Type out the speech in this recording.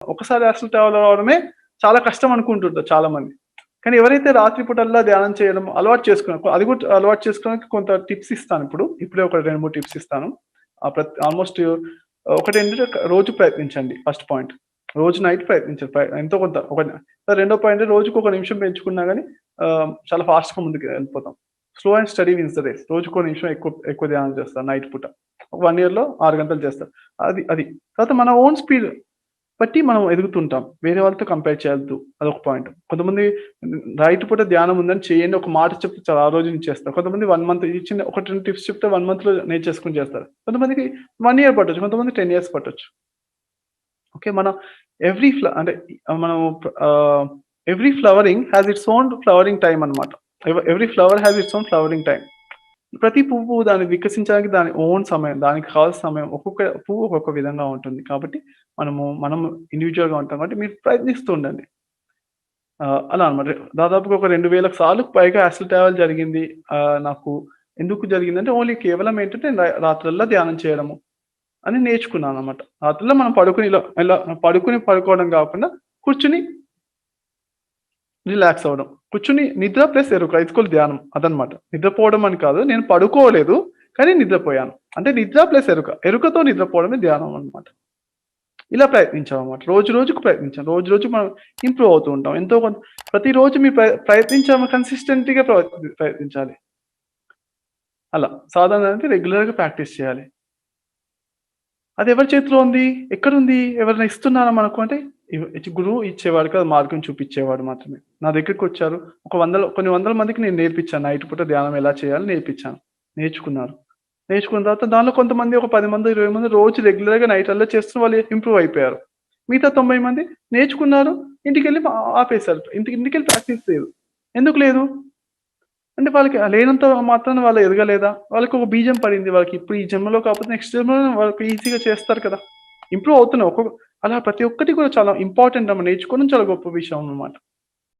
ఒకసారి అసలు ట్రావెల్ అవడమే చాలా కష్టం అనుకుంటుంటారు చాలా మంది కానీ ఎవరైతే రాత్రిపూటల్లా ధ్యానం చేయడం అలవాటు చేసుకున్నారు అది కూడా అలవాటు చేసుకోవడానికి కొంత టిప్స్ ఇస్తాను ఇప్పుడు. ఇప్పుడే ఒక రెండు మూడు టిప్స్ ఇస్తాను. ప్రతి ఆల్మోస్ట్ ఒకటి ఏంటంటే రోజు ప్రయత్నించండి ఫస్ట్ పాయింట్. రోజు నైట్ ప్రయత్నించండి. ఎంతో కొంత ఒక రెండో పాయింట్ రోజుకు ఒక నిమిషం పెంచుకున్నా కానీ చాలా ఫాస్ట్గా ముందుకు వెళ్ళిపోతాం. Slow and steady wins the race రోజుకు ఒక నిమిషం ఎక్కువ ఎక్కువ ధ్యానం చేస్తాను నైట్ పూట. వన్ ఇయర్లో ఆరు గంటలు చేస్తాను అది అది. తర్వాత మన ఓన్ స్పీడ్ బట్టి మనం ఎదుగుతుంటాం. వేరే వాళ్ళతో కంపేర్ చేయొద్దు. అదొక పాయింట్ కొంతమంది రైట్ పూట ధ్యానం ఉందని చేయండి ఒక మాట చెప్తే చాలా ఆ రోజు నుంచి చేస్తారు. కొంతమంది వన్ మంత్ ఇచ్చిన ఒక రెండు టిప్స్ చెప్తే వన్ మంత్లో నేర్చేసుకుని చేస్తారు. కొంతమందికి వన్ ఇయర్ పట్టొచ్చు కొంతమంది టెన్ ఇయర్స్ పట్టొచ్చు. ఓకే మన ఎవ్రీ ఫ్ల అంటే మనం every flowering has its own flowering time అనమాట every flower has its own flowering time ప్రతి పువ్వు దాన్ని వికసించడానికి దాని ఓన్ సమయం దానికి కావాల్సిన సమయం ఒక్కొక్క పువ్వు ఒక్కొక్క విధంగా ఉంటుంది. కాబట్టి మనము మనం individual గా ఉంటాం కాబట్టి మీరు ప్రయత్నిస్తూ ఉండండి. అలా అనమాట దాదాపుగా ఒక రెండు వేల సార్లు పైగా యాసిల్ ట్రావెల్ జరిగింది. నాకు ఎందుకు జరిగిందంటే ఓన్లీ కేవలం ఏంటంటే రా- ధ్యానం చేయడము అని నేర్చుకున్నాను అనమాట రాత్రిలో మనం పడుకుని ఇలా ఇలా పడుకుని పడుకోవడం కాకుండా కూర్చుని రిలాక్స్ అవ్వడం. కూర్చుని నిద్ర ప్లస్ ఎరుక ఇచ్చుకోలు ధ్యానం అదనమాట నిద్రపోవడం అని కాదు నేను పడుకోలేదు కానీ నిద్రపోయాను. అంటే నిద్ర ప్లస్ ఎరుక ఎరుకతో నిద్రపోవడమే ధ్యానం అనమాట ఇలా ప్రయత్నించాం అనమాట రోజు రోజుకు ప్రయత్నించాం. రోజు రోజు మనం ఇంప్రూవ్ అవుతూ ఉంటాం. ఎంతో కొంత ప్రతిరోజు మీరు ప్రయత్నించాము కన్సిస్టెంట్గా ప్రయత్నించాలి. అలా. సాధారణ అంటే రెగ్యులర్గా ప్రాక్టీస్ చేయాలి. అది ఎవరి చేతిలో ఉంది? ఎక్కడుంది? ఎవరైనా ఇస్తున్నారా మనకు? అంటే గురువు ఇచ్చేవాడు కాదు మార్గం చూపించేవాడు మాత్రమే. నా దగ్గరికి వచ్చారు. ఒక వందల కొన్ని వందల మందికి నేను నేర్పించాను. నైట్ పూట ధ్యానం ఎలా చేయాలో నేర్పించాను. నేర్చుకున్నారు. నేర్చుకున్న తర్వాత దానిలో కొంతమంది ఒక పది మంది ఇరవై మంది రోజు రెగ్యులర్గా నైట్ అల్లా చేస్తున్న వాళ్ళు ఇంప్రూవ్ అయిపోయారు. మిగతా తొంభై మంది నేర్చుకున్నారు. ఇంటికి వెళ్ళి ఆపేశారు. ఇంటికి ఇంటికి వెళ్ళి ప్రాక్టీస్ లేదు ఎందుకు లేదు? అంటే వాళ్ళకి లేనంత మాత్రాన్ని వాళ్ళు ఎదగలేదా? వాళ్ళకి ఒక బీజం పడింది. వాళ్ళకి ఇప్పుడు ఈ జన్మలో కాకపోతే నెక్స్ట్ జన్మలో వాళ్ళకి ఈజీగా చేస్తారు కదా. ఇంప్రూవ్ అవుతున్నాయి. ఒక్కొక్క అలా ప్రతి ఒక్కటి కూడా చాలా ఇంపార్టెంట్ మనం నేర్చుకోవడం చాలా గొప్ప విషయం అన్నమాట.